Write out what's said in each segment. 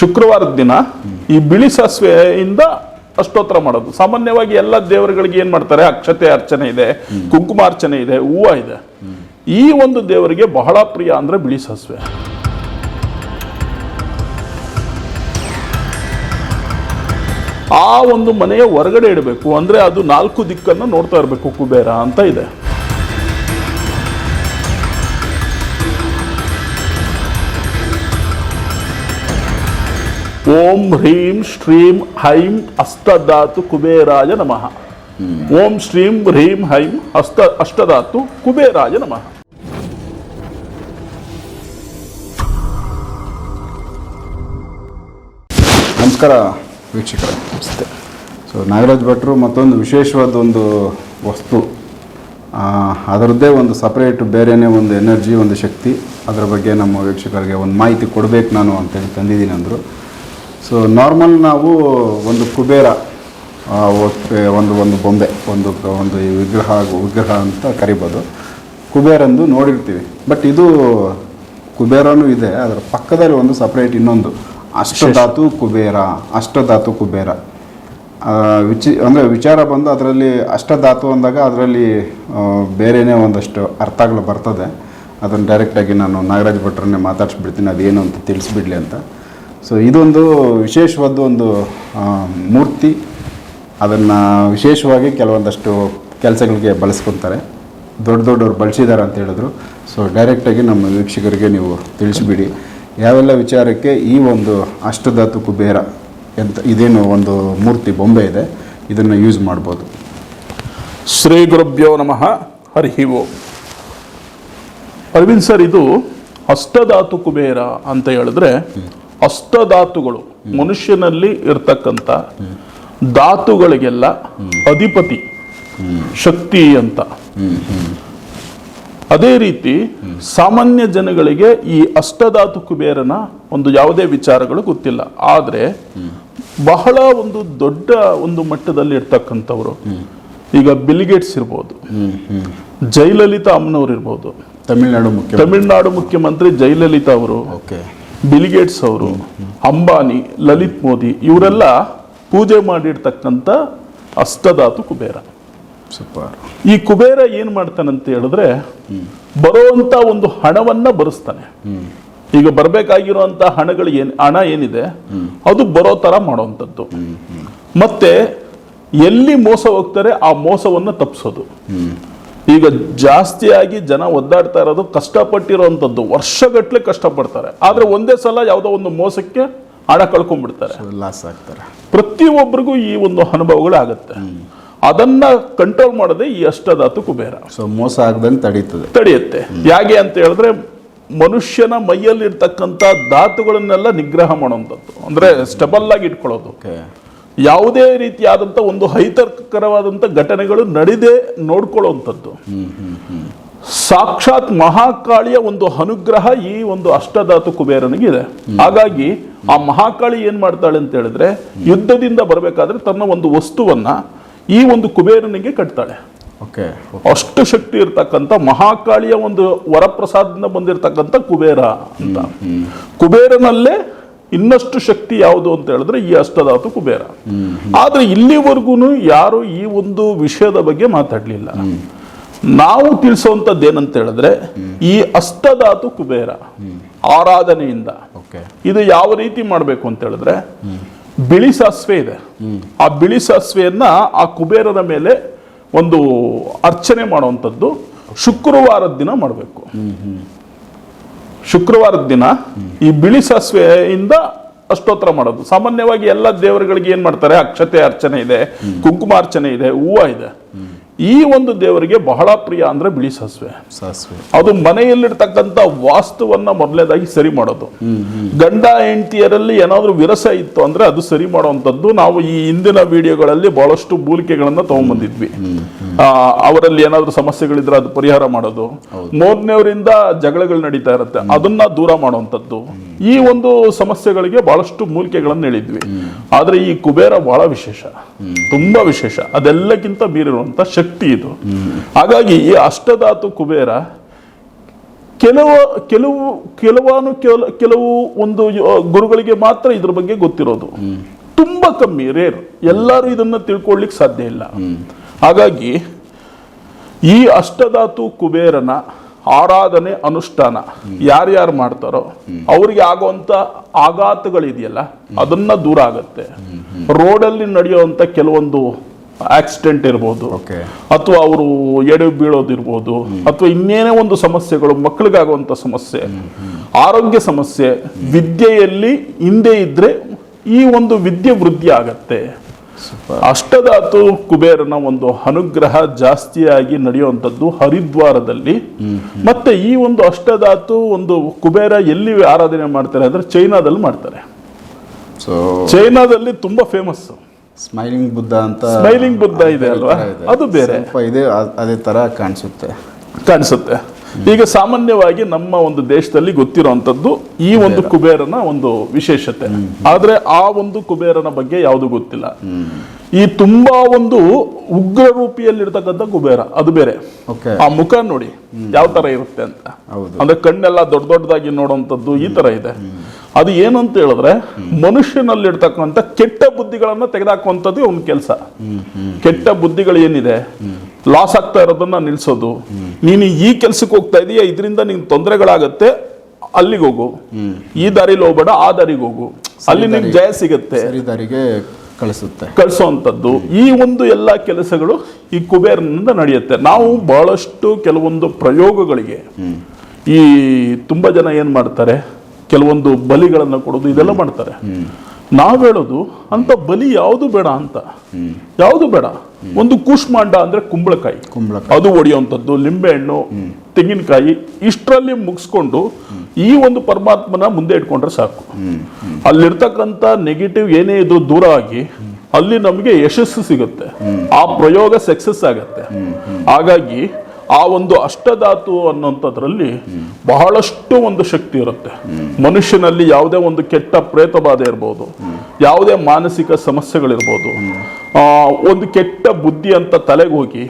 ಶುಕ್ರವಾರದ ದಿನ ಈ ಬಿಳಿ ಸಾಸಿವೆಯಿಂದ ಅಷ್ಟೋತ್ರ ಮಾಡೋದು. ಸಾಮಾನ್ಯವಾಗಿ ಎಲ್ಲ ದೇವರುಗಳಿಗೆ ಏನ್ ಮಾಡ್ತಾರೆ? ಅಕ್ಷತೆ ಅರ್ಚನೆ ಇದೆ ಕುಂಕುಮಾರ್ಚನೆ ಇದೆ, ಹೂವ ಇದೆ. ಈ ಒಂದು ದೇವರಿಗೆ ಬಹಳ ಪ್ರಿಯ ಅಂದ್ರೆ ಬಿಳಿ ಸಾಸಿವೆ. ಆ ಒಂದು ಮನೆಯ ಹೊರಗಡೆ ಇಡಬೇಕು. ಅಂದ್ರೆ ಅದು ನಾಲ್ಕು ದಿಕ್ಕನ್ನು ನೋಡ್ತಾ ಇರಬೇಕು, ಕುಬೇರ ಅಂತ ಇದೆ. ಓಂ ಹ್ರೀಂ ಶ್ರೀಂ ಹೈಂ ಅಷ್ಟಧಾತು ಕುಬೇರಾಯ ನಮಃ. ಓಂ ಶ್ರೀಂ ಹ್ರೀಂ ಹೈಂ ಅಷ್ಟ ಅಷ್ಟಧಾತು ಕುಬೇರಾಯ ನಮಃ. ನಮಸ್ಕಾರ ವೀಕ್ಷಕರ. ನಮಸ್ತೆ ಸೊ ನಾಗರಾಜ್ ಭಟ್ರು ಮತ್ತೊಂದು ವಿಶೇಷವಾದ ಒಂದು ವಸ್ತು. ಅದರದ್ದೇ ಒಂದು ಸಪ್ರೇಟ್ ಬೇರೆಯೇ ಒಂದು ಎನರ್ಜಿ ಒಂದು ಶಕ್ತಿ. ಅದರ ಬಗ್ಗೆ ನಮ್ಮ ವೀಕ್ಷಕರಿಗೆ ಒಂದು ಮಾಹಿತಿ ಕೊಡಬೇಕು ನಾನು ಅಂತೇಳಿ ತಂದಿದ್ದೀನಿ ಅಂದರು. ಸೊ ನಾರ್ಮಲ್ ನಾವು ಒಂದು ಕುಬೇರ ಒಂದು ಒಂದು ಬೊಂಬೆ, ಒಂದು ಒಂದು ವಿಗ್ರಹ ವಿಗ್ರಹ ಅಂತ ಕರಿಬೋದು. ಕುಬೇರಂದು ನೋಡಿರ್ತೀವಿ. ಬಟ್ ಇದು ಕುಬೇರನೂ ಇದೆ, ಅದರ ಪಕ್ಕದಲ್ಲಿ ಒಂದು ಸಪ್ರೇಟ್ ಇನ್ನೊಂದು. ಅಷ್ಟಧಾತು ಕುಬೇರ ಅಷ್ಟಧಾತು ಕುಬೇರ. ವಿಚಿ, ಅಂದರೆ ವಿಚಾರ ಬಂದು ಅದರಲ್ಲಿ ಅಷ್ಟಧಾತು ಅಂದಾಗ ಅದರಲ್ಲಿ ಬೇರೆಯೇ ಒಂದಷ್ಟು ಅರ್ಥಗಳು ಬರ್ತದೆ. ಅದನ್ನು ಡೈರೆಕ್ಟಾಗಿ ನಾನು ನಾಗರಾಜ್ ಭಟ್ರನ್ನೇ ಮಾತಾಡ್ಸಿಬಿಡ್ತೀನಿ, ಅದೇನು ಅಂತ ತಿಳಿಸ್ಬಿಡ್ಲಿ ಅಂತ. ಸೊ ಇದೊಂದು ವಿಶೇಷವಾದ ಒಂದು ಮೂರ್ತಿ. ಅದನ್ನು ವಿಶೇಷವಾಗಿ ಕೆಲವೊಂದಷ್ಟು ಕೆಲಸಗಳಿಗೆ ಬಳಸ್ಕೊತಾರೆ. ದೊಡ್ಡ ದೊಡ್ಡವ್ರು ಬಳಸಿದ್ದಾರೆ ಅಂತ ಹೇಳಿದ್ರು. ಸೊ ಡೈರೆಕ್ಟಾಗಿ ನಮ್ಮ ವೀಕ್ಷಕರಿಗೆ ನೀವು ತಿಳಿಸಿಬಿಡಿ. ಯಾವೆಲ್ಲ ವಿಚಾರಕ್ಕೆ ಈ ಒಂದು ಅಷ್ಟಧಾತು ಕುಬೇರ ಎಂತ ಇದೇನು ಒಂದು ಮೂರ್ತಿ ಬೊಂಬೆ ಇದೆ ಇದನ್ನು ಯೂಸ್ ಮಾಡ್ಬೋದು. ಶ್ರೀ ಗುರುಭ್ಯೋ ನಮಃ. ಹರಿ ಓ. ಅರವಿಂದ್ ಸರ್ ಇದು ಅಷ್ಟಧಾತು ಕುಬೇರ ಅಂತ ಹೇಳಿದ್ರೆ ಅಷ್ಟಧಾತುಗಳು ಮನುಷ್ಯನಲ್ಲಿ ಇರ್ತಕ್ಕಂಥ ಧಾತುಗಳಿಗೆಲ್ಲ ಅಧಿಪತಿ ಶಕ್ತಿ ಅಂತ. ಅದೇ ರೀತಿ ಸಾಮಾನ್ಯ ಜನಗಳಿಗೆ ಈ ಅಷ್ಟಧಾತು ಕುಬೇರನ ಒಂದು ಯಾವುದೇ ವಿಚಾರಗಳು ಗೊತ್ತಿಲ್ಲ. ಆದರೆ ಬಹಳ ಒಂದು ದೊಡ್ಡ ಒಂದು ಮಟ್ಟದಲ್ಲಿ ಇರ್ತಕ್ಕಂಥವ್ರು. ಈಗ ಬಿಲ್ಗೇಟ್ಸ್ ಇರ್ಬೋದು ಜಯಲಲಿತಾ ಅಮ್ಮನವ್ರು ಇರ್ಬೋದು. ತಮಿಳುನಾಡು ತಮಿಳುನಾಡು ಮುಖ್ಯಮಂತ್ರಿ ಜಯಲಲಿತಾ ಅವರು. ಓಕೆ. ಬಿಲ್ಗೇಟ್ಸ್ ಅವರು ಅಂಬಾನಿ ಲಲಿತ್ ಮೋದಿ ಇವರೆಲ್ಲ ಪೂಜೆ ಮಾಡಿರ್ತಕ್ಕಂಥ ಅಷ್ಟಧಾತು ಕುಬೇರ. ಸೂಪರ್. ಈ ಕುಬೇರ ಏನ್ ಮಾಡ್ತಾನಂತ ಹೇಳಿದ್ರೆ ಬರುವಂತ ಒಂದು ಹಣವನ್ನ ಬರೆಸ್ತಾನೆ. ಈಗ ಬರಬೇಕಾಗಿರುವಂತಹ ಹಣಗಳು ಏನು ಹಣ ಏನಿದೆ ಅದು ಬರೋ ಥರ ಮಾಡುವಂಥದ್ದು. ಮತ್ತೆ ಎಲ್ಲಿ ಮೋಸ ಹೋಗ್ತಾರೆ ಆ ಮೋಸವನ್ನ ತಪ್ಪಿಸೋದು ಈಗ ಜಾಸ್ತಿಯಾಗಿ ಜನ ಒದ್ದಾಡ್ತಾ ಇರೋದು ಕಷ್ಟಪಟ್ಟಿರೋವಂಥದ್ದು ವರ್ಷಗಟ್ಟಲೆ ಕಷ್ಟಪಡ್ತಾರೆ. ಆದರೆ ಒಂದೇ ಸಲ ಯಾವುದೋ ಒಂದು ಮೋಸಕ್ಕೆ ಹಣ ಕಳ್ಕೊಂಡ್ಬಿಡ್ತಾರೆ. ಲಾಸ್ ಆಗ್ತಾರೆ. ಪ್ರತಿಯೊಬ್ಬರಿಗೂ ಈ ಒಂದು ಅನುಭವಗಳು ಆಗುತ್ತೆ ಅದನ್ನ ಕಂಟ್ರೋಲ್ ಮಾಡದೆ ಈ ಅಷ್ಟಧಾತು ಕುಬೇರ. ಸೊ ಮೋಸ ಆಗದಂಗೆ ತಡೀತದೆ. ತಡೆಯುತ್ತೆ. ಯಾಕೆ ಅಂತ ಹೇಳಿದ್ರೆ ಮನುಷ್ಯನ ಮೈಯಲ್ಲಿ ಇರ್ತಕ್ಕಂಥ ಧಾತುಗಳನ್ನೆಲ್ಲ ನಿಗ್ರಹ ಮಾಡುವಂಥದ್ದು ಅಂದ್ರೆ ಸ್ಟೆಬಲ್ ಆಗಿ ಇಟ್ಕೊಳ್ಳೋದು. ಯಾವುದೇ ರೀತಿಯಾದಂಥ ಒಂದು ಹೈತರ್ಕರವಾದಂಥ ಘಟನೆಗಳು ನಡೆದೇ ನೋಡ್ಕೊಳ್ಳುವಂಥದ್ದು. ಸಾಕ್ಷಾತ್ ಮಹಾಕಾಳಿಯ ಒಂದು ಅನುಗ್ರಹ ಈ ಒಂದು ಅಷ್ಟಧಾತು ಕುಬೇರನಿಗಿದೆ ಹಾಗಾಗಿ ಆ ಮಹಾಕಾಳಿ ಏನು ಮಾಡ್ತಾಳೆ ಅಂತ ಹೇಳಿದ್ರೆ ಯುದ್ಧದಿಂದ ಬರಬೇಕಾದ್ರೆ ತನ್ನ ಒಂದು ವಸ್ತುವನ್ನ ಈ ಒಂದು ಕುಬೇರನಿಗೆ ಕಟ್ತಾಳೆ. ಓಕೆ ಅಷ್ಟು ಶಕ್ತಿ ಇರ್ತಕ್ಕಂಥ ಮಹಾಕಾಳಿಯ ಒಂದು ವರಪ್ರಸಾದದಿಂದ ಬಂದಿರತಕ್ಕಂಥ ಕುಬೇರ ಅಂತ. ಕುಬೇರನಲ್ಲೇ ಇನ್ನಷ್ಟು ಶಕ್ತಿ ಯಾವುದು ಅಂತ ಹೇಳಿದ್ರೆ ಈ ಅಷ್ಟಧಾತು ಕುಬೇರ. ಆದ್ರೆ ಇಲ್ಲಿವರೆಗೂ ಯಾರು ಈ ಒಂದು ವಿಷಯದ ಬಗ್ಗೆ ಮಾತಾಡಲಿಲ್ಲ. ನಾವು ತಿಳಿಸುವಂತದ್ದು ಏನಂತ ಹೇಳಿದ್ರೆ ಈ ಅಷ್ಟಧಾತು ಕುಬೇರ ಆರಾಧನೆಯಿಂದ. ಓಕೆ. ಇದು ಯಾವ ರೀತಿ ಮಾಡಬೇಕು ಅಂತ ಹೇಳಿದ್ರೆ ಬಿಳಿ ಸಾಸಿವೆ ಇದೆ. ಆ ಬಿಳಿ ಸಾಸಿವೆಯನ್ನ ಆ ಕುಬೇರನ ಮೇಲೆ ಒಂದು ಅರ್ಚನೆ ಮಾಡುವಂಥದ್ದು ಶುಕ್ರವಾರದ ದಿನ ಮಾಡಬೇಕು. ಶುಕ್ರವಾರದ ದಿನ ಈ ಬಿಳಿ ಸಾಸಿವೆಯಿಂದ ಅಷ್ಟೋತ್ತರ ಮಾಡೋದು. ಸಾಮಾನ್ಯವಾಗಿ ಎಲ್ಲ ದೇವರುಗಳಿಗೆ ಏನ್ ಮಾಡ್ತಾರೆ? ಅಕ್ಷತೆ ಅರ್ಚನೆ ಇದೆ, ಕುಂಕುಮಾರ್ಚನೆ ಇದೆ, ಹೂವ ಇದೆ. ಈ ಒಂದು ದೇವರಿಗೆ ಬಹಳ ಪ್ರಿಯ ಅಂದ್ರೆ ಬಿಳಿ ಸಾಸಿವೆ. ಸಾಸಿವೆ. ಅದು ಮನೆಯಲ್ಲಿರ್ತಕ್ಕಂಥ ವಾಸ್ತುವನ್ನ ಮೊದಲನೇದಾಗಿ ಸರಿ ಮಾಡೋದು. ಗಂಡ ಹೆಂಡತಿಯರಲ್ಲಿ ಏನಾದರೂ ವಿರಸ ಇತ್ತು ಅಂದ್ರೆ ಅದು ಸರಿ ಮಾಡುವಂತದ್ದು ನಾವು ಈ ಹಿಂದಿನ ವಿಡಿಯೋಗಳಲ್ಲಿ ಬಹಳಷ್ಟು ಮೂಲಿಕೆಗಳನ್ನ ತಗೊಂಡ್ಬಂದಿದ್ವಿ ಅವರಲ್ಲಿ ಏನಾದರೂ ಸಮಸ್ಯೆಗಳಿದ್ರೆ ಅದು ಪರಿಹಾರ ಮಾಡೋದು. ಮೂರನೇವರಿಂದ ಜಗಳಗಳು ನಡೀತಾ ಇರುತ್ತೆ. ಅದನ್ನ ದೂರ ಮಾಡುವಂತದ್ದು ಈ ಒಂದು ಸಮಸ್ಯೆಗಳಿಗೆ ಬಹಳಷ್ಟು ಮೂಲಿಕೆಗಳನ್ನು ಹೇಳಿದ್ವಿ. ಆದ್ರೆ ಈ ಕುಬೇರ ಬಹಳ ವಿಶೇಷ. ತುಂಬಾ ವಿಶೇಷ. ಅದೆಲ್ಲಕ್ಕಿಂತ ಮೀರಿರುವಂತ ಶಕ್ತಿ. ಇದು ಹಾಗಾಗಿ ಈ ಅಷ್ಟಧಾತು ಕುಬೇರ ಕೆಲವು ಕೆಲವು ಕೆಲವಾನು ಕೆಲ ಕೆಲವು ಒಂದು ಗುರುಗಳಿಗೆ ಮಾತ್ರ ಇದ್ರ ಬಗ್ಗೆ ಗೊತ್ತಿರೋದು. ತುಂಬಾ ಕಮ್ಮಿ ರೇರ್ ಎಲ್ಲರೂ ಇದನ್ನ ತಿಳ್ಕೊಳ್ಳಿಕ್ಕೆ ಸಾಧ್ಯ ಇಲ್ಲ. ಹಾಗಾಗಿ ಈ ಅಷ್ಟಧಾತು ಕುಬೇರನ ಆರಾಧನೆ ಅನುಷ್ಠಾನ ಯಾರ್ಯಾರು ಮಾಡ್ತಾರೋ ಅವರಿಗೆ ಆಗುವಂತ ಆಘಾತಗಳಿದೆಯಲ್ಲ ಅದನ್ನ ದೂರ ಆಗತ್ತೆ. ರೋಡಲ್ಲಿ ನಡೆಯುವಂತ ಕೆಲವೊಂದು ಆಕ್ಸಿಡೆಂಟ್ ಇರ್ಬೋದು ಅಥವಾ ಅವರು ಎಡೆ ಬೀಳೋದಿರ್ಬೋದು ಅಥವಾ ಇನ್ನೇನೇ ಒಂದು ಸಮಸ್ಯೆಗಳು ಮಕ್ಕಳಿಗಾಗುವಂಥ ಸಮಸ್ಯೆ ಆರೋಗ್ಯ ಸಮಸ್ಯೆ ವಿದ್ಯೆಯಲ್ಲಿ ಹಿಂದೆ ಇದ್ದರೆ ಈ ಒಂದು ವಿದ್ಯೆ ವೃದ್ಧಿ ಆಗತ್ತೆ. ಅಷ್ಟಧಾತು ಕುಬೇರನ ಒಂದು ಅನುಗ್ರಹ ಜಾಸ್ತಿಯಾಗಿ ನಡೆಯುವಂಥದ್ದು ಹರಿದ್ವಾರದಲ್ಲಿ. ಮತ್ತೆ ಈ ಒಂದು ಅಷ್ಟಧಾತು ಒಂದು ಕುಬೇರ ಎಲ್ಲಿ ಆರಾಧನೆ ಮಾಡ್ತಾರೆ ಅಂದ್ರೆ ಚೈನಾದಲ್ಲಿ ಮಾಡ್ತಾರೆ. ಚೈನಾದಲ್ಲಿ ತುಂಬಾ ಫೇಮಸ್ ಸ್ಮೈಲಿಂಗ್ ಬುದ್ಧ ಅಂತ ಸ್ಮೈಲಿಂಗ್ ಬುದ್ಧ ಇದೆ ಅಲ್ವಾ? ಅದು ಬೇರೆ. ಇದೆ ಅದೇ ತರ ಕಾಣಿಸುತ್ತೆ. ಕಾಣಿಸುತ್ತೆ. ಈಗ ಸಾಮಾನ್ಯವಾಗಿ ನಮ್ಮ ಒಂದು ದೇಶದಲ್ಲಿ ಗೊತ್ತಿರುವಂತದ್ದು ಈ ಒಂದು ಕುಬೇರನ ಒಂದು ವಿಶೇಷತೆ. ಆದ್ರೆ ಆ ಒಂದು ಕುಬೇರನ ಬಗ್ಗೆ ಯಾವುದು ಗೊತ್ತಿಲ್ಲ. ಈ ತುಂಬಾ ಒಂದು ಉಗ್ರ ರೂಪಿಯಲ್ಲಿರ್ತಕ್ಕಂಥ ಕುಬೇರ ಅದು ಬೇರೆ. ಓಕೆ ಆ ಮುಖ ನೋಡಿ ಯಾವ ತರ ಇರುತ್ತೆ ಅಂತ. ಹೌದು. ಅಂದ್ರೆ ಕಣ್ಣೆಲ್ಲ ದೊಡ್ಡ ದೊಡ್ಡದಾಗಿ ನೋಡುವಂಥದ್ದು ಈ ತರ ಇದೆ. ಅದು ಏನಂತ ಹೇಳಿದ್ರೆ ಮನುಷ್ಯನಲ್ಲಿರ್ತಕ್ಕಂಥ ಕೆಟ್ಟ ಬುದ್ಧಿಗಳನ್ನು ತೆಗೆದಾಕುವಂಥದ್ದು ಒಂದು ಕೆಲಸ. ಕೆಟ್ಟ ಬುದ್ಧಿಗಳು ಏನಿದೆ? ಲಾಸ್ ಆಗ್ತಾ ಇರೋದನ್ನ ನಿಲ್ಸೋದು. ನೀನು ಈ ಕೆಲ್ಸಕ್ಕೆ ಹೋಗ್ತಾ ಇದೀಯ? ಇದರಿಂದ ನಿನ್ ತೊಂದರೆಗಳಾಗತ್ತೆ. ಅಲ್ಲಿಗೆ ಹೋಗು. ಈ ದಾರಿಲಿ ಹೋಗ್ಬೇಡ ಆ ದಾರಿಗೆ ಹೋಗು. ಅಲ್ಲಿ ನಿಮ್ಗೆ ಜಯ ಸಿಗುತ್ತೆ. ದಾರಿಗೆ ಕಳಿಸುತ್ತೆ. ಕಳಿಸುವಂಥದ್ದು ಈ ಒಂದು ಎಲ್ಲ ಕೆಲಸಗಳು ಈ ಕುಬೇರನಿಂದ ನಡೆಯುತ್ತೆ. ನಾವು ಬಹಳಷ್ಟು ಕೆಲವೊಂದು ಪ್ರಯೋಗಗಳಿಗೆ ಈ ತುಂಬ ಜನ ಏನು ಮಾಡ್ತಾರೆ? ಕೆಲವೊಂದು ಬಲಿಗಳನ್ನ ಕೊಡೋದು ಇದೆಲ್ಲ ಮಾಡ್ತಾರೆ. ನಾವ್ ಹೇಳೋದು ಅಂತ ಬಲಿ ಯಾವುದು ಬೇಡ ಅಂತ. ಯಾವುದು ಬೇಡ? ಒಂದು ಕೂಷ್ಮಾಂಡ ಅಂದ್ರೆ ಕುಂಬಳಕಾಯಿ. ಕುಂಬಳಕಾಯಿ. ಅದು ಒಡೆಯುವಂಥದ್ದು ಲಿಂಬೆಹಣ್ಣು ತೆಂಗಿನಕಾಯಿ ಇಷ್ಟರಲ್ಲಿ ಮುಗಿಸ್ಕೊಂಡು ಈ ಒಂದು ಪರಮಾತ್ಮನ ಮುಂದೆ ಇಟ್ಕೊಂಡ್ರೆ ಸಾಕು. ಅಲ್ಲಿರ್ತಕ್ಕಂಥ ನೆಗೆಟಿವ್ ಏನೇ ಇದ್ರು ದೂರ ಆಗಿ ಅಲ್ಲಿ ನಮಗೆ ಯಶಸ್ಸು ಸಿಗುತ್ತೆ. ಆ ಪ್ರಯೋಗ ಸಕ್ಸಸ್ ಆಗತ್ತೆ. ಹಾಗಾಗಿ ಆ ಒಂದು ಅಷ್ಟಧಾತು ಅನ್ನೋಂಥದ್ರಲ್ಲಿ ಬಹಳಷ್ಟು ಒಂದು ಶಕ್ತಿ ಇರುತ್ತೆ. ಮನುಷ್ಯನಲ್ಲಿ ಯಾವುದೇ ಒಂದು ಕೆಟ್ಟ ಪ್ರೇತ ಬಾಧೆ ಇರ್ಬೋದು ಯಾವುದೇ ಮಾನಸಿಕ ಸಮಸ್ಯೆಗಳಿರ್ಬೋದು ಆ, ಒಂದು ಕೆಟ್ಟ ಬುದ್ಧಿ ಅಂತ ತಲೆಗೆ ಹೋಗಿ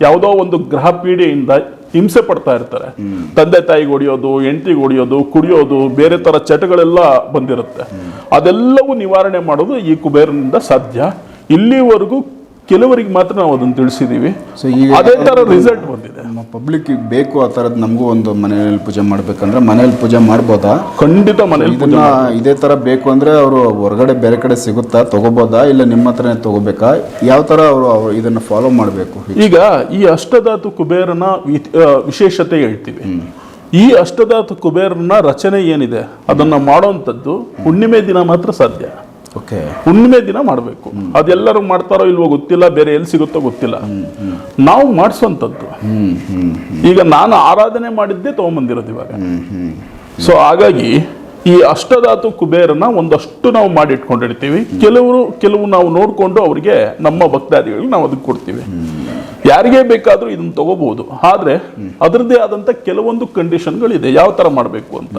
ಯಾವುದೋ ಒಂದು ಗ್ರಹ ಪೀಡೆಯಿಂದ ಹಿಂಸೆ ಪಡ್ತಾ ಇರ್ತಾರೆ. ತಂದೆ ತಾಯಿಗೆ ಹೊಡಿಯೋದು ಹೆಂಡತಿಗೆ ಹೊಡಿಯೋದು ಕುಡಿಯೋದು ಬೇರೆ ತರ ಚಟಗಳೆಲ್ಲ ಬಂದಿರುತ್ತೆ. ಅದೆಲ್ಲವೂ ನಿವಾರಣೆ ಮಾಡೋದು ಈ ಕುಬೇರನಿಂದ ಸಾಧ್ಯ. ಇಲ್ಲಿವರೆಗೂ ಕೆಲವರಿಗೆ ಮಾತ್ರ ನಾವು ಅದನ್ನು ತಿಳಿಸಿದೀವಿ. ಸೊ ಈಗ ಅದೇ ತರ ರಿಸಲ್ಟ್ ಬಂದಿದೆ. ನಮ್ಮ ಪಬ್ಲಿಕ್ ಬೇಕು ಆ ಥರದ್ದು ನಮಗೂ ಒಂದು ಮನೆಯಲ್ಲಿ ಪೂಜೆ ಮಾಡಬೇಕಂದ್ರೆ ಮನೇಲಿ ಪೂಜೆ ಮಾಡ್ಬೋದಾ? ಖಂಡಿತ ಮನೇಲಿ ಇದನ್ನ ಇದೇ ತರ ಬೇಕು ಅಂದ್ರೆ ಅವರು ಹೊರಗಡೆ ಬೇರೆ ಕಡೆ ಸಿಗುತ್ತಾ? ತಗೋಬೋದಾ? ಇಲ್ಲ ನಿಮ್ಮ ಹತ್ರನೇ ತಗೋಬೇಕಾ? ಯಾವ ತರ ಅವರು ಇದನ್ನು ಫಾಲೋ ಮಾಡಬೇಕು? ಈಗ ಈ ಅಷ್ಟಧಾತು ಕುಬೇರನ ವಿಶೇಷತೆ ಹೇಳ್ತೀವಿ. ಈ ಅಷ್ಟಧಾತು ಕುಬೇರನ ರಚನೆ ಏನಿದೆ? ಅದನ್ನ ಮಾಡೋವಂಥದ್ದು ಹುಣ್ಣಿಮೆ ದಿನ ಮಾತ್ರ ಸಾಧ್ಯ. ಓಕೆ ಹುಣ್ಣಿಮೆ ದಿನ ಮಾಡಬೇಕು. ಅದೆಲ್ಲರೂ ಮಾಡ್ತಾರೋ ಇಲ್ವೋ ಗೊತ್ತಿಲ್ಲ ಬೇರೆ ಎಲ್ಲಿ ಸಿಗುತ್ತೋ ಗೊತ್ತಿಲ್ಲ. ನಾವು ಮಾಡಿಸುವಂಥದ್ದು ಈಗ ನಾನು ಆರಾಧನೆ ಮಾಡಿದ್ದೇ ತೊಗೊಂಬಂದಿರೋದು ಇವಾಗ. ಸೊ ಹಾಗಾಗಿ ಈ ಅಷ್ಟಧಾತು ಕುಬೇರನ ಒಂದಷ್ಟು ನಾವು ಮಾಡಿಟ್ಕೊಂಡಿರ್ತೀವಿ ಕೆಲವರು ಕೆಲವು ನಾವು ನೋಡಿಕೊಂಡು ಅವರಿಗೆ ನಮ್ಮ ಭಕ್ತಾದಿಗಳಿಗೆ ನಾವು ಅದಕ್ಕೆ ಕೊಡ್ತೀವಿ. ಯಾರಿಗೆ ಬೇಕಾದರೂ ಇದನ್ನ ತಗೋಬಹುದು ಆದರೆ ಅದರದ್ದೇ ಆದಂತ ಕೆಲವೊಂದು ಕಂಡೀಷನ್ಗಳಿದೆ ಯಾವ ಥರ ಮಾಡಬೇಕು ಅಂತ.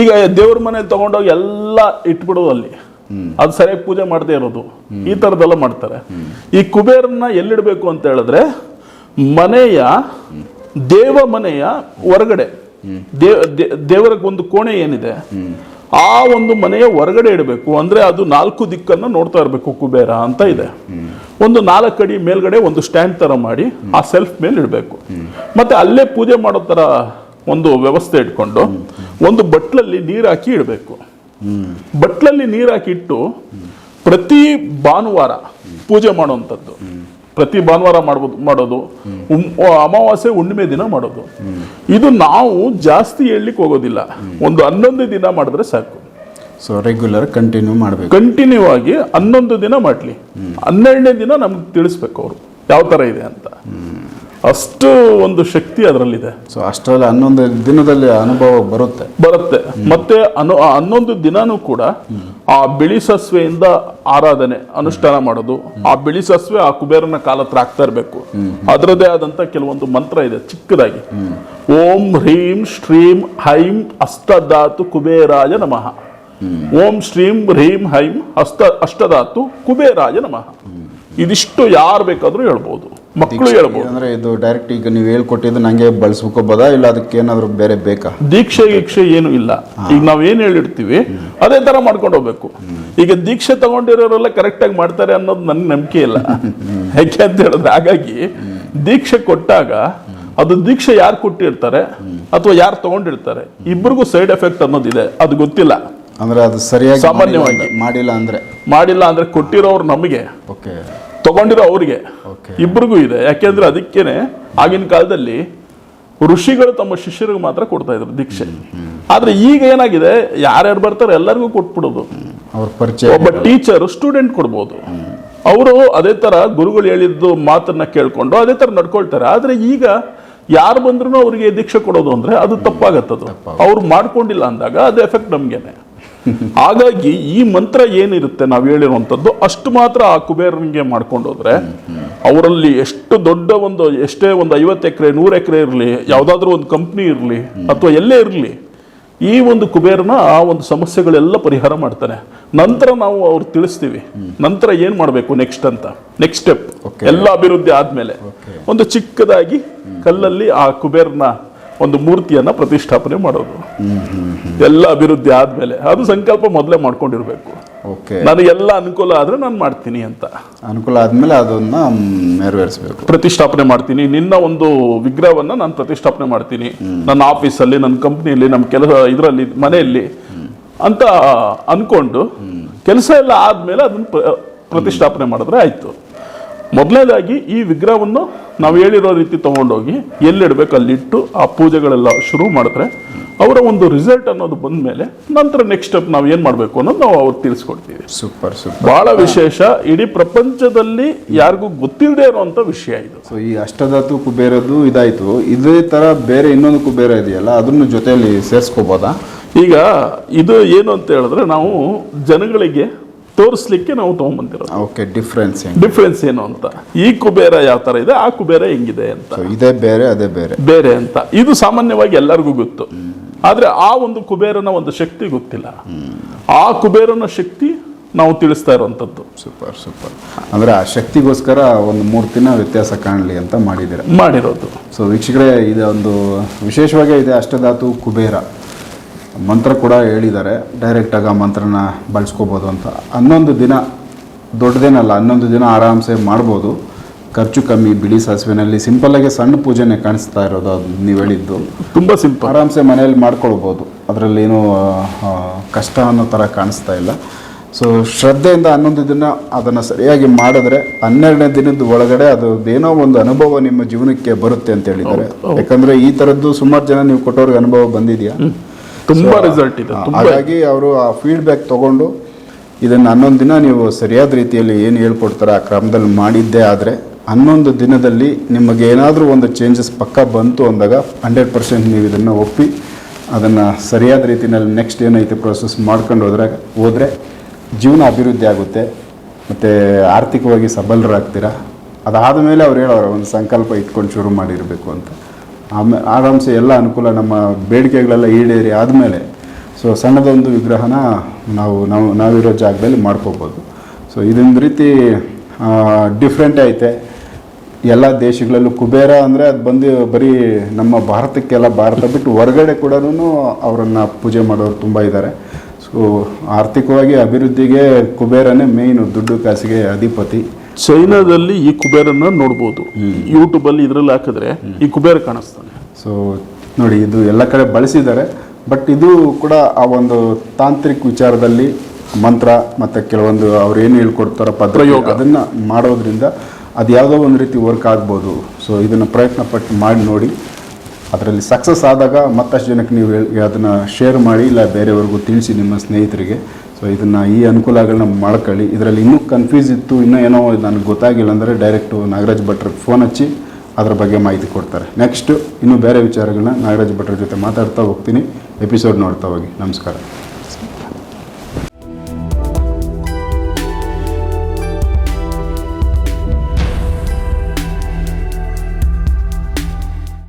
ಈಗ ದೇವ್ರ ಮನೆ ತಗೊಂಡೋಗಿ ಎಲ್ಲ ಇಟ್ಬಿಡೋದು ಅಲ್ಲಿ. ಅದು ಸರಿಯಾಗಿ ಪೂಜೆ ಮಾಡದೆ ಇರೋದು. ಈ ತರದೆಲ್ಲ ಮಾಡ್ತಾರೆ. ಈ ಕುಬೇರನ್ನ ಎಲ್ಲಿಡಬೇಕು ಅಂತ ಹೇಳಿದ್ರೆ ಮನೆಯ ದೇವ ಮನೆಯ ಹೊರಗಡೆ. ದೇವ ದೇವರ ಒಂದು ಕೋಣೆ ಏನಿದೆ, ಆ ಒಂದು ಮನೆಯ ಹೊರಗಡೆ ಇಡಬೇಕು. ಅಂದ್ರೆ ಅದು ನಾಲ್ಕು ದಿಕ್ಕನ್ನ ನೋಡ್ತಾ ಇರಬೇಕು ಕುಬೇರ ಅಂತ ಇದೆ. ಒಂದು ನಾಲ್ಕು ಅಡಿ ಮೇಲ್ಗಡೆ ಒಂದು ಸ್ಟ್ಯಾಂಡ್ ತರ ಮಾಡಿ ಆ ಸೆಲ್ಫ್ ಮೇಲೆ ಇಡಬೇಕು. ಮತ್ತೆ ಅಲ್ಲೇ ಪೂಜೆ ಮಾಡೋ ತರ ಒಂದು ವ್ಯವಸ್ಥೆ ಇಟ್ಕೊಂಡು ಒಂದು ಬಟ್ಲಲ್ಲಿ ನೀರು ಹಾಕಿ ಇಡಬೇಕು. ಬಟ್ಲಲ್ಲಿ ನೀರು ಹಾಕಿ ಇಟ್ಟು ಪ್ರತಿ ಭಾನುವಾರ ಪೂಜೆ ಮಾಡುವಂಥದ್ದು. ಪ್ರತಿ ಭಾನುವಾರ ಮಾಡ್ಬೋದು ಮಾಡೋದು. ಅಮಾವಾಸ್ಯೆ ಹುಣ್ಣಿಮೆ ದಿನ ಮಾಡೋದು. ಇದು ನಾವು ಜಾಸ್ತಿ ಹೇಳಲಿಕ್ಕೆ ಹೋಗೋದಿಲ್ಲ. ಒಂದು ಹನ್ನೊಂದು ದಿನ ಮಾಡಿದ್ರೆ ಸಾಕು. ಸೊ ರೆಗ್ಯುಲರ್ ಕಂಟಿನ್ಯೂ ಮಾಡಬೇಕು. ಕಂಟಿನ್ಯೂ ಆಗಿ ಹನ್ನೊಂದು ದಿನ ಮಾಡಲಿ. ಹನ್ನೆರಡನೇ ದಿನ ನಮ್ಗೆ ತಿಳಿಸ್ಬೇಕು ಅವರು. ಯಾವ ಥರ ಇದೆ ಅಂತ. ಅಷ್ಟು ಒಂದು ಶಕ್ತಿ ಅದರಲ್ಲಿದೆ. ಸೊ ಅಷ್ಟರಲ್ಲಿ ಹನ್ನೊಂದು ದಿನದಲ್ಲಿ ಅನುಭವ ಬರುತ್ತೆ. ಬರುತ್ತೆ. ಮತ್ತೆ ಅನು ಆ ಹನ್ನೊಂದು ದಿನಾನೂ ಕೂಡ ಆ ಬಿಳಿ ಸಸ್ವೆಯಿಂದ ಆರಾಧನೆ ಅನುಷ್ಠಾನ ಮಾಡೋದು ಆ ಬಿಳಿ ಸಸ್ವೆ ಆ ಕುಬೇರನ ಕಾಲ ಹತ್ರ ಆಗ್ತಾ ಇರಬೇಕು. ಅದರದೇ ಆದಂತ ಕೆಲವೊಂದು ಮಂತ್ರ ಇದೆ ಚಿಕ್ಕದಾಗಿ. ಓಂ ಹ್ರೀಂ ಶ್ರೀಂ ಹೈಂ ಅಷ್ಟಧಾತು ಕುಬೇರಾಯ ನಮಃ. ಓಂ ಶ್ರೀಂ ಹ್ರೀಂ ಹೈಂ ಅಷ್ಟ ಅಷ್ಟಧಾತು ಕುಬೇರಾಯ ನಮಃ. ಇದಿಷ್ಟು ಯಾರು ಬೇಕಾದ್ರೂ ಹೇಳ್ಬೋದು. ಮಕ್ಕಳು ಹೇಳ್ಬೋದು. ಅಂದ್ರೆ ಇದು ಡೈರೆಕ್ಟ್ ಈಗ ನೀವು ಹೇಳ್ಕೊಟ್ಟಿದ್ದು ನಂಗೆ ಬಳಸ್ಕೋಬೋದಾ? ಇಲ್ಲ ಅದಕ್ಕೆ ಏನಾದ್ರು ಬೇರೆ ಬೇಕಾ? ದೀಕ್ಷೆ ಗೀಕ್ಷೆ ಏನು ಇಲ್ಲ. ಈಗ ನಾವ್ ಏನ್ ಹೇಳಿರ್ತೀವಿ ಅದೇ ತರ ಮಾಡ್ಕೊಂಡು ಹೋಗ್ಬೇಕು. ಈಗ ದೀಕ್ಷೆ ತಗೊಂಡಿರೋರೆಲ್ಲ ಕರೆಕ್ಟ್ ಆಗಿ ಮಾಡ್ತಾರೆ ಅನ್ನೋದು ನನ್ ನಂಬಿಕೆ ಇಲ್ಲ. ಯಾಕೆ ಅಂತ ಹೇಳಿದ್ರೆ ಹಾಗಾಗಿ ದೀಕ್ಷೆ ಕೊಟ್ಟಾಗ ಅದು ದೀಕ್ಷೆ ಯಾರು ಕೊಟ್ಟಿರ್ತಾರೆ ಅಥವಾ ಯಾರು ತಗೊಂಡಿರ್ತಾರೆ? ಇಬ್ಬರಿಗೂ ಸೈಡ್ ಎಫೆಕ್ಟ್ ಅನ್ನೋದಿದೆ. ಅದು ಗೊತ್ತಿಲ್ಲ. ಅಂದ್ರೆ ಅದು ಸರಿಯಾಗಿ ಸಾಮಾನ್ಯವಾಗಿ. ಮಾಡಿಲ್ಲ ಅಂದ್ರೆ- ಮಾಡಿಲ್ಲ ಅಂದ್ರೆ ಮಾಡಿಲ್ಲ ಅಂದ್ರೆ ಕೊಟ್ಟಿರೋರು ನಮಗೆ. ಓಕೆ ತಗೊಂಡಿರೋ ಅವ್ರಿಗೆ. ಇಬ್ಬರಿಗೂ ಇಬ್ರಿಗೂ ಇದೆ. ಯಾಕೆಂದ್ರೆ ಅದಕ್ಕೇನೆ ಆಗಿನ ಕಾಲದಲ್ಲಿ ಋಷಿಗಳು ತಮ್ಮ ಶಿಷ್ಯರಿಗೆ ಮಾತ್ರ ಕೊಡ್ತಾ ಇದ್ರು ದೀಕ್ಷೆ. ಆದ್ರೆ ಈಗ ಏನಾಗಿದೆ? ಯಾರ್ಯಾರು ಬರ್ತಾರೆ ಎಲ್ಲರಿಗೂ ಕೊಟ್ಬಿಡೋದು. ಒಬ್ಬ ಟೀಚರ್ ಸ್ಟೂಡೆಂಟ್ ಕೊಡ್ಬೋದು. ಅವರು ಅದೇ ತರ ಗುರುಗಳು ಹೇಳಿದ್ದು ಮಾತನ್ನ ಕೇಳ್ಕೊಂಡು ಅದೇ ತರ ನಡ್ಕೊಳ್ತಾರೆ. ಆದ್ರೆ ಈಗ ಯಾರು ಬಂದ್ರು ಅವರಿಗೆ ದೀಕ್ಷೆ ಕೊಡೋದು ಅಂದ್ರೆ ಅದು ತಪ್ಪಾಗತ್ತದು. ಅವ್ರು ಮಾಡ್ಕೊಂಡಿಲ್ಲ ಅಂದಾಗ ಅದು ಎಫೆಕ್ಟ್ ನಮ್ಗೇನೆ. ಹಾಗಾಗಿ ಈ ಮಂತ್ರ ಏನಿರುತ್ತೆ ನಾವು ಹೇಳಿರುವಂಥದ್ದು ಅಷ್ಟು ಮಾತ್ರ ಆ ಕುಬೇರನಿಗೆ ಮಾಡ್ಕೊಂಡು ಹೋದ್ರೆ ಅವರಲ್ಲಿ ಎಷ್ಟು ದೊಡ್ಡ ಒಂದು ಎಷ್ಟೇ ಒಂದು ಐವತ್ತು ಎಕರೆ ನೂರು ಎಕರೆ ಇರಲಿ ಯಾವುದಾದ್ರೂ ಒಂದು ಕಂಪ್ನಿ ಇರಲಿ ಅಥವಾ ಎಲ್ಲೇ ಇರಲಿ ಈ ಒಂದು ಕುಬೇರನ ಆ ಒಂದು ಸಮಸ್ಯೆಗಳೆಲ್ಲ ಪರಿಹಾರ ಮಾಡ್ತಾನೆ. ನಂತರ ನಾವು ಅವ್ರು ತಿಳಿಸ್ತೀವಿ ನಂತರ ಏನು ಮಾಡಬೇಕು ನೆಕ್ಸ್ಟ್ ಅಂತ. Next step. ಎಲ್ಲ ಅಭಿವೃದ್ಧಿ ಆದಮೇಲೆ. ಒಂದು ಚಿಕ್ಕದಾಗಿ ಕಲ್ಲಲ್ಲಿ ಆ ಕುಬೇರನ ಒಂದು ಮೂರ್ತಿಯನ್ನ ಪ್ರತಿಷ್ಠಾಪನೆ ಮಾಡೋದು. ಎಲ್ಲ ಅಭಿವೃದ್ಧಿ ಆದ್ಮೇಲೆ ಅದು ಸಂಕಲ್ಪ ಮೊದಲೇ ಮಾಡ್ಕೊಂಡಿರ್ಬೇಕು. ಓಕೆ. ನನಗೆಲ್ಲ ಅನುಕೂಲ ಆದ್ರೆ ನಾನು ಮಾಡ್ತೀನಿ ಅಂತ. ಅನುಕೂಲ ಆದ್ಮೇಲೆ ಅದನ್ನ ನೆರವೇರಿಸಬೇಕು. ಪ್ರತಿಷ್ಠಾಪನೆ ಮಾಡ್ತೀನಿ. ನಿನ್ನ ಒಂದು ವಿಗ್ರಹವನ್ನ ನಾನು ಪ್ರತಿಷ್ಠಾಪನೆ ಮಾಡ್ತೀನಿ. ನನ್ನ ಆಫೀಸಲ್ಲಿ ನನ್ನ ಕಂಪ್ನಿಯಲ್ಲಿ ನಮ್ಮ ಕೆಲಸ ಇದರಲ್ಲಿ ಮನೆಯಲ್ಲಿ ಅಂತ ಅನ್ಕೊಂಡು ಕೆಲಸ ಎಲ್ಲ ಆದ್ಮೇಲೆ ಅದನ್ನ ಪ್ರತಿಷ್ಠಾಪನೆ ಮಾಡಿದ್ರೆ ಆಯ್ತು. ಮೊದಲನೇದಾಗಿ ಈ ವಿಗ್ರಹವನ್ನು ನಾವು ಹೇಳಿರೋ ರೀತಿ ತೊಗೊಂಡೋಗಿ ಎಲ್ಲಿಡ್ಬೇಕು ಅಲ್ಲಿಟ್ಟು ಆ ಪೂಜೆಗಳೆಲ್ಲ ಶುರು ಮಾಡಿದ್ರೆ ಅವರ ಒಂದು ರಿಸಲ್ಟ್ ಅನ್ನೋದು ಬಂದ ಮೇಲೆ ನಂತರ ನೆಕ್ಸ್ಟ್ ಸ್ಟೆಪ್ ನಾವು ಏನು ಮಾಡಬೇಕು ಅನ್ನೋದು ನಾವು ಅವ್ರು ತಿಳಿಸ್ಕೊಡ್ತೀವಿ. Super super. ಭಾಳ ವಿಶೇಷ ಇಡೀ ಪ್ರಪಂಚದಲ್ಲಿ ಯಾರಿಗೂ ಗೊತ್ತಿಲ್ಲದೆ ಇರುವಂಥ ವಿಷಯ ಇದು. ಸೊ ಈ ಅಷ್ಟಧಾತು ಕುಬೇರದ್ದು ಇದಾಯಿತು. ಇದೇ ಥರ ಬೇರೆ ಇನ್ನೊಂದು ಕುಬೇರ ಇದೆಯಲ್ಲ ಅದನ್ನು ಜೊತೆಯಲ್ಲಿ ಸೇರಿಸ್ಕೋಬೋದಾ? ಈಗ ಇದು ಏನು ಅಂತ ಹೇಳಿದ್ರೆ ನಾವು ಜನಗಳಿಗೆ ತೋರಿಸ್ಲಿಕ್ಕೆ ನಾವು ತಗೊಂಡ್ಬಂದಿರೋದು. ಓಕೆ ಡಿಫ್ರೆನ್ಸ್ ಡಿಫ್ರೆನ್ಸ್ ಏನು ಅಂತ? ಈ ಕುಬೇರ ಯಾವ ಥರ ಇದೆ? ಆ ಕುಬೇರ ಹೆಂಗಿದೆ ಅಂತ. ಇದೆ ಬೇರೆ ಅದೇ ಬೇರೆ. ಬೇರೆ ಅಂತ. ಇದು ಸಾಮಾನ್ಯವಾಗಿ ಎಲ್ಲರಿಗೂ ಗೊತ್ತು. ಆದರೆ ಆ ಒಂದು ಕುಬೇರನ ಒಂದು ಶಕ್ತಿ ಗೊತ್ತಿಲ್ಲ. ಆ ಕುಬೇರನ ಶಕ್ತಿ ನಾವು ತಿಳಿಸ್ತಾ ಇರುವಂಥದ್ದು ಸೂಪರ್ ಸೂಪರ್ ಅಂದ್ರೆ ಆ ಶಕ್ತಿಗೋಸ್ಕರ ಒಂದು ಮೂರ್ತಿನ ದಿನ ವ್ಯತ್ಯಾಸ ಕಾಣಲಿ ಅಂತ ಮಾಡಿದ್ದೀರ? ಮಾಡಿರೋದು. ಸೊ ವೀಕ್ಷಕರೇ ಇದೊಂದು ಒಂದು ವಿಶೇಷವಾಗಿ ಇದೆ ಅಷ್ಟಧಾತು ಕುಬೇರ. ಮಂತ್ರ ಕೂಡ ಹೇಳಿದ್ದಾರೆ. ಡೈರೆಕ್ಟಾಗಿ ಆ ಮಂತ್ರನ ಬಳಸ್ಕೋಬೋದು ಅಂತ. ಹನ್ನೊಂದು ದಿನ ದೊಡ್ಡದೇನಲ್ಲ ಹನ್ನೊಂದು ದಿನ ಆರಾಮ್ಸೆ ಮಾಡ್ಬೋದು. ಖರ್ಚು ಕಮ್ಮಿ ಬಿಳಿ ಸಾಸಿವೆನಲ್ಲಿ ಸಿಂಪಲ್ಲಾಗಿ ಸಣ್ಣ ಪೂಜೆನೇ ಕಾಣಿಸ್ತಾ ಇರೋದು ಅದು ನೀವು ಹೇಳಿದ್ದು. ತುಂಬ ಸಿಂಪಲ್. ಆರಾಮ್ಸೆ ಮನೆಯಲ್ಲಿ ಮಾಡ್ಕೊಳ್ಬೋದು. ಅದರಲ್ಲೇನು ಕಷ್ಟ ಅನ್ನೋ ಥರ ಕಾಣಿಸ್ತಾ ಇಲ್ಲ. ಸೊ ಶ್ರದ್ಧೆಯಿಂದ ಹನ್ನೊಂದು ದಿನ ಅದನ್ನು ಸರಿಯಾಗಿ ಮಾಡಿದ್ರೆ ಹನ್ನೆರಡನೇ ದಿನದ ಒಳಗಡೆ ಅದು ಏನೋ ಒಂದು ಅನುಭವ ನಿಮ್ಮ ಜೀವನಕ್ಕೆ ಬರುತ್ತೆ ಅಂತ ಹೇಳಿದ್ದಾರೆ. ಯಾಕಂದರೆ ಈ ಥರದ್ದು ಸುಮಾರು ಜನ ನೀವು ಕೊಟ್ಟವ್ರಿಗೆ ಅನುಭವ ಬಂದಿದೆಯಾ? ತುಂಬಾ ರಿಸಲ್ಟ್ ಇದೆ ಹಾಗಾಗಿ ಅವರು ಆ ಫೀಡ್ಬ್ಯಾಕ್ ತಗೊಂಡು ಇದನ್ನು ಹನ್ನೊಂದು ದಿನ ನೀವು ಸರಿಯಾದ ರೀತಿಯಲ್ಲಿ ಏನು ಹೇಳ್ಕೊಡ್ತಾರೆ ಆ ಕ್ರಮದಲ್ಲಿ ಮಾಡಿದ್ದೇ ಆದರೆ ಹನ್ನೊಂದು ದಿನದಲ್ಲಿ ನಿಮಗೆ ಏನಾದರೂ ಒಂದು ಚೇಂಜಸ್ ಪಕ್ಕ ಬಂತು ಅಂದಾಗ ಹಂಡ್ರೆಡ್ ಪರ್ಸೆಂಟ್ ನೀವು ಇದನ್ನು ಒಪ್ಪಿ ಅದನ್ನು ಸರಿಯಾದ ರೀತಿಯಲ್ಲಿ ನೆಕ್ಸ್ಟ್ ಏನೈತೆ ಪ್ರೋಸೆಸ್ ಮಾಡ್ಕೊಂಡು ಹೋದ್ರೆ ಹೋದರೆ ಜೀವನ ಅಭಿವೃದ್ಧಿ ಆಗುತ್ತೆ ಮತ್ತು ಆರ್ಥಿಕವಾಗಿ ಸಬಲರಾಗ್ತೀರಾ? ಅದಾದ ಮೇಲೆ ಅವ್ರು ಹೇಳೋರು ಒಂದು ಸಂಕಲ್ಪ ಇಟ್ಕೊಂಡು ಶುರು ಮಾಡಿರಬೇಕು ಅಂತ. ಆಮೇಲೆ ಆರಾಮ್ಸೆ ಎಲ್ಲ ಅನುಕೂಲ ನಮ್ಮ ಬೇಡಿಕೆಗಳೆಲ್ಲ ಈಡೇರಿ ಆದಮೇಲೆ, ಸೊ ಸಣ್ಣದೊಂದು ವಿಗ್ರಹನ ನಾವು ನಾವು, ನಾವಿರೋ ಜಾಗದಲ್ಲಿ ಮಾಡ್ಕೋಬೋದು. ಸೊ ಇದೊಂದು ರೀತಿ ಡಿಫ್ರೆಂಟ್ ಐತೆ. ಎಲ್ಲ ದೇಶಗಳಲ್ಲೂ ಕುಬೇರ ಅಂದರೆ ಅದು ಬಂದು ಬರೀ ನಮ್ಮ ಭಾರತಕ್ಕೆಲ್ಲ ಭಾರತ ಬಿಟ್ಟು ಹೊರಗಡೆ ಕೂಡ ಅವರನ್ನು ಪೂಜೆ ಮಾಡೋರು ತುಂಬ ಇದ್ದಾರೆ ಸೊ ಆರ್ಥಿಕವಾಗಿ ಅಭಿವೃದ್ಧಿಗೆ ಕುಬೇರನೇ ಮೇಯ್ನು ದುಡ್ಡು ಕಾಸಿಗೆ ಅಧಿಪತಿ. ಚೈನಾದಲ್ಲಿ ಈ ಕುಬೇರನ್ನ ನೋಡ್ಬೋದು. ಯೂಟ್ಯೂಬ್ ಅಲ್ಲಿ ಇದ್ರಲ್ಲಿ ಹಾಕಿದ್ರೆ ಈ ಕುಬೇರ ಕಾಣಿಸ್ತಾನೆ. ಸೊ ನೋಡಿ ಇದು ಎಲ್ಲ ಕಡೆ ಬಳಸಿದ್ದಾರೆ. ಬಟ್ ಇದು ಕೂಡ ಆ ಒಂದು ತಾಂತ್ರಿಕ ವಿಚಾರದಲ್ಲಿ ಮಂತ್ರ ಮತ್ತು ಕೆಲವೊಂದು ಅವ್ರು ಏನು ಹೇಳ್ಕೊಡ್ತಾರೋ ಪದ್ರಯೋಗ ಪ್ರಯೋಗ. ಅದನ್ನು ಮಾಡೋದ್ರಿಂದ ಅದು ಯಾವುದೋ ಒಂದು ರೀತಿ ವರ್ಕ್ ಆಗ್ಬೋದು. ಸೊ ಇದನ್ನು ಪ್ರಯತ್ನ ಪಟ್ಟು ಮಾಡಿ ನೋಡಿ. ಅದರಲ್ಲಿ ಸಕ್ಸಸ್ ಆದಾಗ ಮತ್ತಷ್ಟು ಜನಕ್ಕೆ ನೀವು ಹೇಳಿ ಅದನ್ನು ಶೇರ್ ಮಾಡಿ ಇಲ್ಲ ಬೇರೆಯವ್ರಿಗೂ ತಿಳಿಸಿ ನಿಮ್ಮ ಸ್ನೇಹಿತರಿಗೆ. ಸೊ ಇದನ್ನು ಈ ಅನುಕೂಲಗಳನ್ನ ಮಾಡ್ಕೊಳ್ಳಿ. ಇದರಲ್ಲಿ ಇನ್ನೂ ಕನ್ಫ್ಯೂಸ್ ಇತ್ತು, ಇನ್ನೂ ಏನೋ ನನಗೆ ಗೊತ್ತಾಗಿಲ್ಲ ಅಂದರೆ ಡೈರೆಕ್ಟು ನಾಗರಾಜ್ ಭಟ್ರಿಗೆ ಫೋನ್ ಹಚ್ಚಿ ಅದ್ರ ಬಗ್ಗೆ ಮಾಹಿತಿ ಕೊಡ್ತಾರೆ. ನೆಕ್ಸ್ಟ್ ಇನ್ನೂ ಬೇರೆ ವಿಚಾರಗಳನ್ನ ನಾಗರಾಜ್ ಭಟ್ರ ಜೊತೆ ಮಾತಾಡ್ತಾ ಹೋಗ್ತೀನಿ. ಎಪಿಸೋಡ್ ನೋಡ್ತಾ ಹೋಗಿ. ನಮಸ್ಕಾರ.